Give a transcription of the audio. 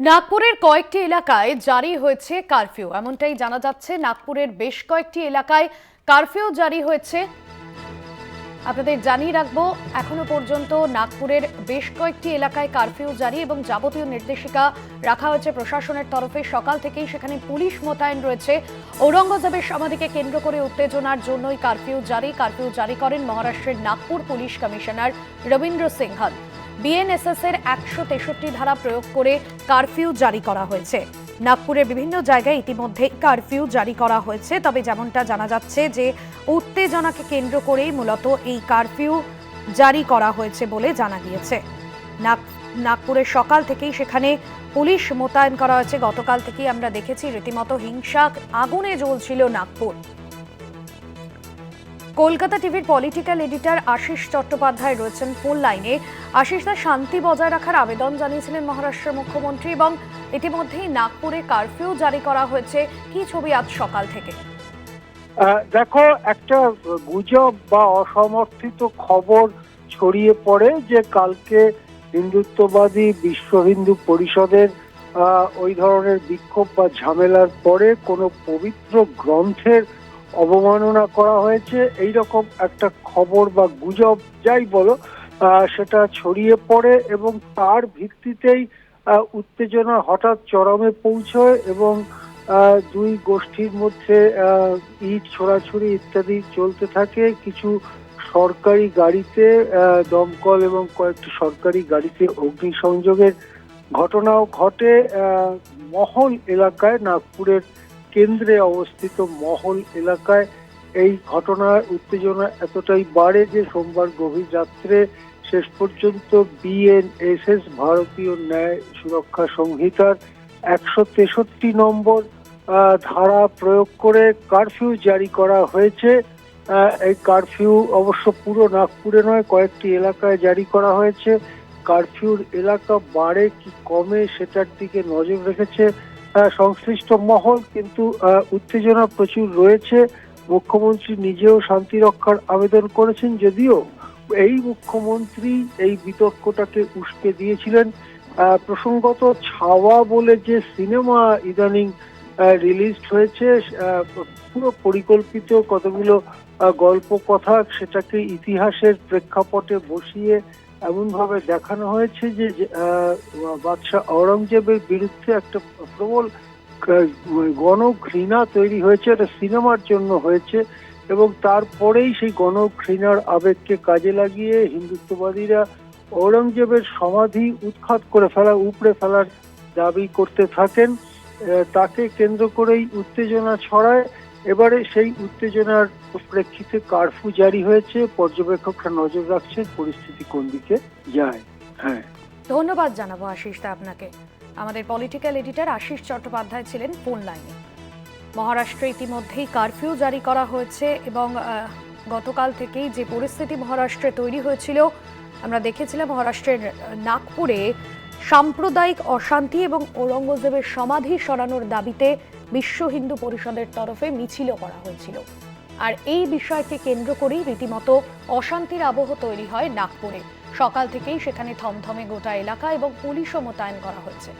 নাগপুরের কয়েকটি এলাকায় জারি হয়েছে কারফিউ। এমনটাই জানা যাচ্ছে, নাগপুরের বেশ কয়েকটি এলাকায় কারফিউ জারি হয়েছে। আপনাদের জানিয়ে রাখব, এখনও পর্যন্ত নাগপুরের বেশ কয়েকটি এলাকায় কারফিউ জারি এবং যাবতীয় নির্দেশিকা রাখা হয়েছে প্রশাসনের তরফে। সকাল থেকেই সেখানে পুলিশ মোতায়েন রয়েছে। ঔরঙ্গজেবের সমাধিকে কেন্দ্র করে উত্তেজনার জন্যই কারফিউ জারি। কারফিউ জারি করেন মহারাষ্ট্রের Nagpur police commissioner Rabindra Singhal. BNSS এর একশো তেষট্টি ধারা প্রয়োগ করে কারফিউ জারি করা হয়েছে। নাগপুরের বিভিন্ন জায়গায় ইতিমধ্যে কারফিউ জারি করা হয়েছে, তবে যেমনটা জানা যাচ্ছে যে উত্তেজনাকে কেন্দ্র করেই মূলত এই কারফিউ জারি করা হয়েছে বলে জানা গিয়েছে। নাগ- নাগপুরের সকাল থেকেই সেখানে পুলিশ মোতায়েন করা হয়েছে। গতকাল থেকেই আমরা দেখেছি রীতিমতো হিংসা, আগুনে জ্বলছিল নাগপুর। কলকাতা টিভির পলিটিক্যাল এডিটর আশিস চট্টোপাধ্যায় রয়েছেন ফোন লাইনে। আশিস দা শান্তি বজায় রাখার আবেদন জানিয়েছিলেন মহারাষ্ট্রের মুখ্যমন্ত্রী এবং ইতিমধ্যেই নাগপুরে কারফিউ জারি করা হয়েছে। কি ছবি আজ সকাল থেকে? দেখো, একটা গুজব বা অসমর্থিত খবর ছড়িয়ে পড়ে যে কালকে হিন্দুত্ববাদী বিশ্ব হিন্দু পরিষদের ওই ধরনের বিক্ষোভ বা ঝামেলার পরে কোনো পবিত্র গ্রন্থের অবমাননা করা হয়েছে। এই রকম একটা খবর বা গুজব যাই বলো সেটা ছড়িয়ে পড়ে এবং তার ভিত্তিতেই উত্তেজনা হঠাৎ চরমে পৌঁছয় এবং দুই গোষ্ঠীর মধ্যে ইট ছোড়াছুড়ি ইত্যাদি চলতে থাকে। কিছু সরকারি গাড়িতে দমকল এবং কয়েকটি সরকারি গাড়িতে অগ্নিসংযোগের ঘটনাও ঘটে। মহল এলাকায় নাগপুরের কেন্দ্রে অবস্থিত মহল এলাকায় এই ঘটনার উত্তেজনা এতটাই বাড়ে যে সোমবার গভীর রাত্রে শেষ পর্যন্ত বিএনএসএস ভারতীয় ন্যায় সুরক্ষা সংহিতার একশো তেষট্টি নম্বর ধারা প্রয়োগ করে কারফিউ জারি করা হয়েছে। এই কারফিউ অবশ্য পুরো নাগপুরে নয়, কয়েকটি এলাকায় জারি করা হয়েছে। কারফিউর এলাকা বাড়ে কি কমে সেটার দিকে নজর রেখেছে সংশ্লিষ্ট মহল কিন্তু উত্তেজনা প্রচুর রয়েছে। মুখ্যমন্ত্রী নিজেও শান্তি রক্ষার আবেদন করেছেন যদিও এই মুখ্যমন্ত্রী এই বিতর্কটাকে উস্কে দিয়েছিলেন। প্রসঙ্গত ছাওয়া বলে যে সিনেমা ইদানিং রিলিজ হয়েছে পুরো পরিকল্পিত কতগুলো গল্প কথা সেটাকে ইতিহাসের প্রেক্ষাপটে বসিয়ে এমনভাবে দেখানো হয়েছে যে যে, বাদশাহ আওরঙ্গজেবের বিরুদ্ধে একটা প্রবল আহ, গণ ঘৃণা তৈরি হয়েছে এটা সিনেমার জন্য হয়েছে এবং তারপরেই সেই গণ ঘৃণার আবেগকে কাজে লাগিয়ে হিন্দুত্ববাদীরা ঔরঙ্গজেবের সমাধি উৎখাত করে ফেলা উপড়ে ফেলার দাবি করতে থাকেন। তাকে কেন্দ্র করেই উত্তেজনা ছড়ায়। এবারে সেই উত্তেজনার প্রেক্ষিতে কারফিউ জারি হয়েছে। পর্যবেক্ষকরা নজর রাখছেন পরিস্থিতি কোন দিকে যায়। হ্যাঁ। ধন্যবাদ জানাব আশিস আপনাকে। আমাদের পলিটিক্যাল এডিটর আশিস চট্টোপাধ্যায় ছিলেন ফোন লাইনে মহারাষ্ট্রে ইতিমধ্যেই কারফিউ জারি করা হয়েছে এবং গতকাল থেকেই যে পরিস্থিতি মহারাষ্ট্রে তৈরি হয়েছিল, আমরা দেখেছিলাম মহারাষ্ট্রের নাগপুরে সাম্প্রদায়িক অশান্তি এবং ঔরঙ্গজেবের সমাধি সরানোর দাবিতে বিশ্ব হিন্দু পরিষদের তরফে মিছিলও করা হয়েছিল। আর এই বিষয়কে কেন্দ্র করেই রীতিমতো অশান্তির আবহ তৈরি হয় নাগপুরে। সকাল থেকেই সেখানে থমথমে গোটা এলাকা এবং পুলিশও মোতায়েন করা হয়েছে।